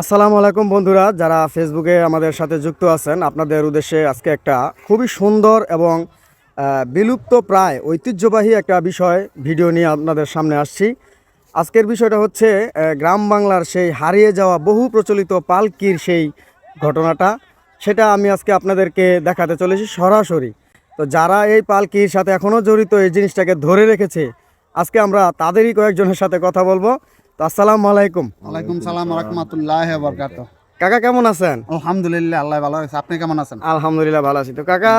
আসসালামু আলাইকুম বন্ধুরা, যারা ফেসবুকে আমাদের সাথে যুক্ত আছেন, আপনাদের উদ্দেশ্যে আজকে একটা খুবই সুন্দর এবং বিলুপ্ত প্রায় ঐতিহ্যবাহী একটা বিষয়, ভিডিও নিয়ে আপনাদের সামনে আসছি। আজকের বিষয়টা হচ্ছে গ্রাম বাংলার সেই হারিয়ে যাওয়া বহু প্রচলিত পালকির সেই ঘটনাটা, সেটা আমি আজকে আপনাদেরকে দেখাতে চলেছি সরাসরি। তো যারা এই পালকির সাথে এখনও জড়িত এই জিনিসটাকে ধরে রেখেছে, আজকে আমরা তাদেরই কয়েকজনের সাথে কথা বলব। তো আসসালামু আলাইকুম। ওয়ালাইকুম সালাম রহমতুল্লাহ বরকাত। কাকা কেমন আছেন? আলহামদুলিল্লাহ আল্লাহ ভালো আছে। আপনি কেমন আছেন? আলহামদুলিল্লাহ ভালো আছি। তো কাকা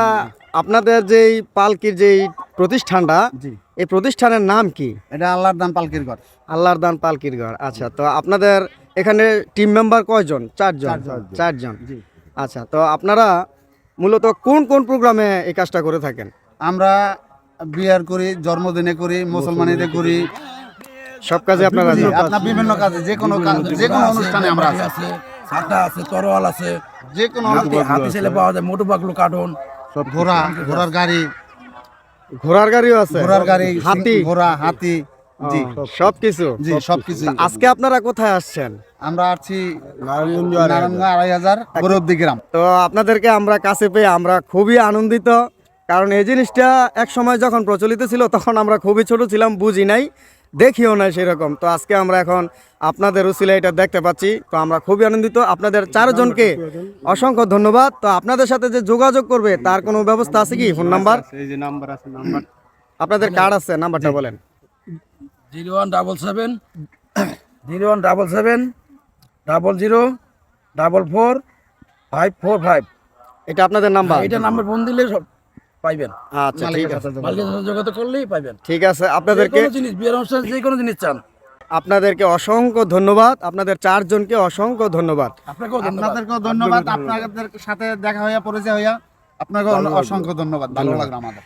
আপনাদের যেই পালকির যেই প্রতিষ্ঠানটা এই প্রতিষ্ঠানের নাম কি? এটা আল্লাহর দান পালকির ঘর। আল্লাহর দান পালকির ঘর। আচ্ছা তো আপনাদের এখানে টিম মেম্বার কয়জন? চারজন? চারজন। চারজন। আচ্ছা তো আপনারা মূলত কোন কোন প্রোগ্রামে এই কাজটা করে থাকেন? আমরা বিয়ার করি জন্মদিনে করি মুসলমানিতে করি সব কাজে আপনারা যান? আপনার বিভিন্ন কাজে যে কোনো যে কোনো অনুষ্ঠানে আমরা আছি। সাটা আছে তরোয়াল আছে। যে কোনো হাতি হাতি ছেলে পাওয়া যায় মোটু পাগলু কার্টুন। ঘোড়া ঘোড়ার গাড়ি। ঘোড়ার গাড়িও আছে। ঘোড়ার গাড়ি হাতি। ঘোড়া হাতি। জি। সব কিছু। জি সবকিছু আজকে আপনারা কোথায় আসছেন? আমরা আছি নারায়ণগঞ্জ আড়াই হাজার। গরব্দি গ্রাম। তো আপনাদেরকে আমরা কাছে পেয়ে আমরা খুবই আনন্দিত কারণ এই জিনিসটা এক সময় যখন প্রচলিত ছিল তখন আমরা খুবই ছোট ছিলাম বুঝি নাই। দেখিও না সেরকম। তো আজকে আমরা এখন আপনাদের উসিলা এটা দেখতে পাচ্ছি। তো আমরা খুবই আনন্দিত। আপনাদের চারজনকে অসংখ্য ধন্যবাদ। তো আপনাদের সাথে যে যোগাযোগ করবে তার কোনো ব্যবস্থা আছে কি? Phone number? আপনাদের কার্ড আছে নাম্বারটা বলেন। Zero one double seven zero one double seven double zero double four five four five. এটা আপনাদের নাম্বার। এটা নাম্বার ফোন দিলে সব পাইবেন। আচ্ছা ঠিক আছে। মালিকের সাথে যোগাযোগ করলেই পাইবেন। ঠিক আছে আপনাদেরকে কোনো জিনিস বিয়ের অনুষ্ঠানে যে কোনো জিনিস চান। আপনাদেরকে অসংখ্য ধন্যবাদ। আপনাদের চারজনকে অসংখ্য ধন্যবাদ। আপনাকেও আপনাদেরকেও ধন্যবাদ। আপনাদের সাথে দেখা হইয়া পরিচয় হইয়া আপনাকে অসংখ্য ধন্যবাদ। ভালো লাগল আমাদের।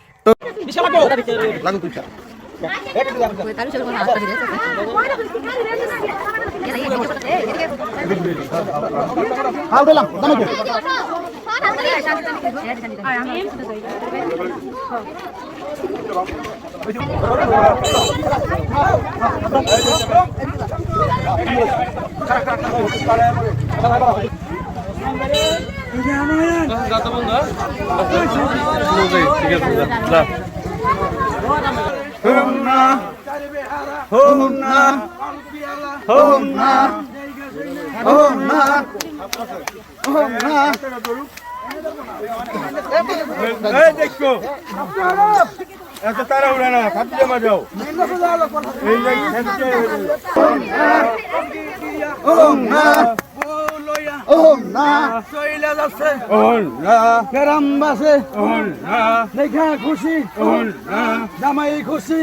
Taruh siya mga ata dito. হাল দিলাম দাম কি? গ্রামবাসে দেখা খুশি। জামাই খুশি।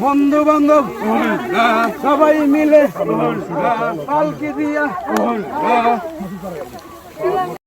বন্ধু বান্ধব সবাই মিলে। পালকি দিয়া।